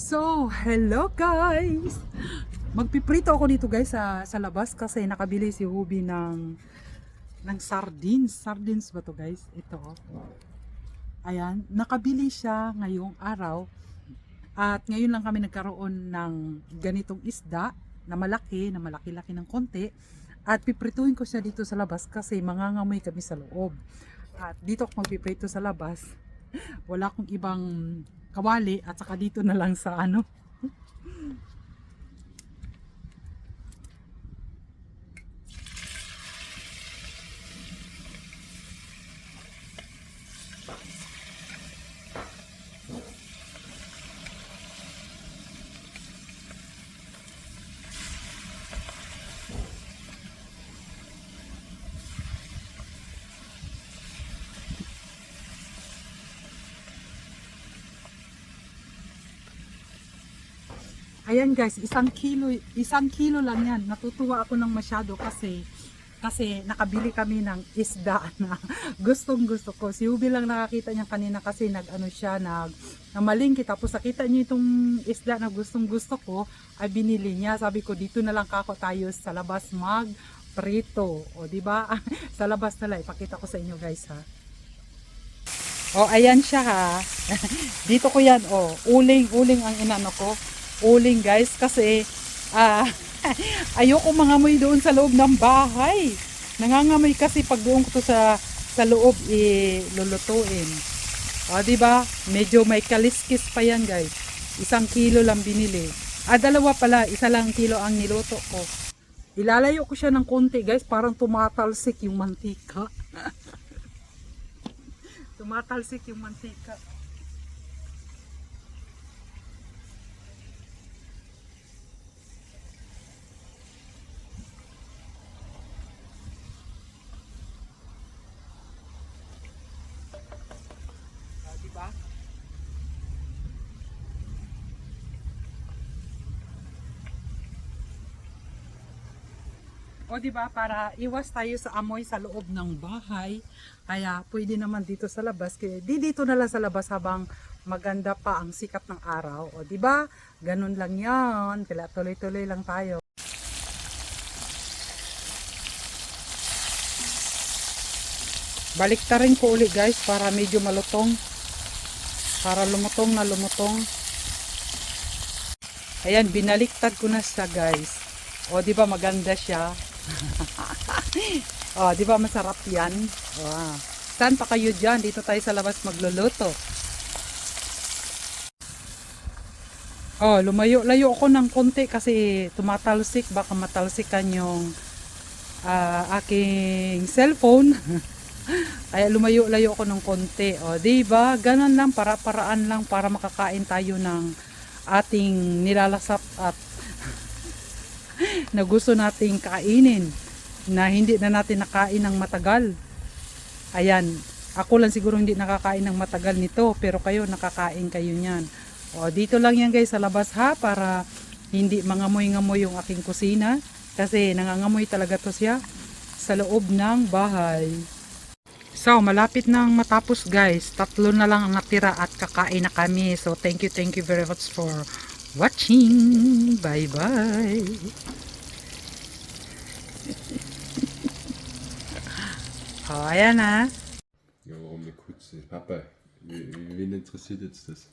So, hello guys! Magpiprito ako dito guys sa, sa labas kasi nakabili si Ruby ng ng sardines. Sardines ba to guys? Ito. oh. Ayan, nakabili siya ngayong araw. At ngayon lang kami nagkaroon ng ganitong isda na malaki, na malaki-laki ng konti. At piprituhin ko siya dito sa labas kasi mangangamoy kami sa loob. At dito ako magpiprito sa labas. Wala akong ibang kawali at saka dito na lang sa ano. Ayan guys, isang kilo, isang kilo lang yan. Natutuwa ako ng masyado kasi kasi nakabili kami ng isda na gustong gusto ko. Si Ubi lang nakakita niya kanina kasi nag ano siya, nag namalingki tapos nakita niyo itong isda na gustong gusto ko ay binili niya. Sabi ko dito na lang kako tayo sa labas mag prito. O di ba? sa labas na lang ipakita ko sa inyo guys ha. O ayan siya ha. dito ko yan o. Uling, uling ang inano ko uling guys kasi ah ayoko mangamoy doon sa loob ng bahay. Nangangamoy kasi pag doon ko to sa sa loob ilulutuin. O di ba? Medyo may kaliskis pa yan guys. Isang kilo lang binili. Ah dalawa pala, isa lang kilo ang niluto ko. Ilalayo ko siya ng konti guys, parang tumatalsik yung mantika. tumatalsik yung mantika. O di ba para iwas tayo sa amoy sa loob ng bahay. Kaya pwede naman dito sa labas. Kaya di dito na lang sa labas habang maganda pa ang sikat ng araw. O di ba? Ganun lang 'yan. Kaya tuloy-tuloy lang tayo. Baliktarin ko uli guys para medyo malutong. Para lumutong na lumutong. Ayan, binaliktad ko na siya guys. O, di ba maganda siya? o, di ba masarap yan? Wow. Saan pa kayo dyan? Dito tayo sa labas magluluto. Oh, lumayo-layo ako ng konti kasi tumatalsik. Baka matalsikan yung ah, aking cellphone. Kaya lumayo-layo ako ng konti. O, di ba? Ganun lang, para-paraan lang para makakain tayo ng ating nilalasap at na gusto nating kainin na hindi na natin nakain ng matagal. Ayan, ako lang siguro hindi nakakain ng matagal nito pero kayo nakakain kayo niyan. O dito lang yan guys sa labas ha para hindi mangamoy-ngamoy yung aking kusina kasi nangangamoy talaga to siya sa loob ng bahay. So, malapit nang matapos guys. Tatlo na lang ang natira at kakain na kami. So, thank you, thank you very much for watching. Bye bye. Heuer, ne? Ja, warum eine kurze Papa, wen interessiert jetzt das?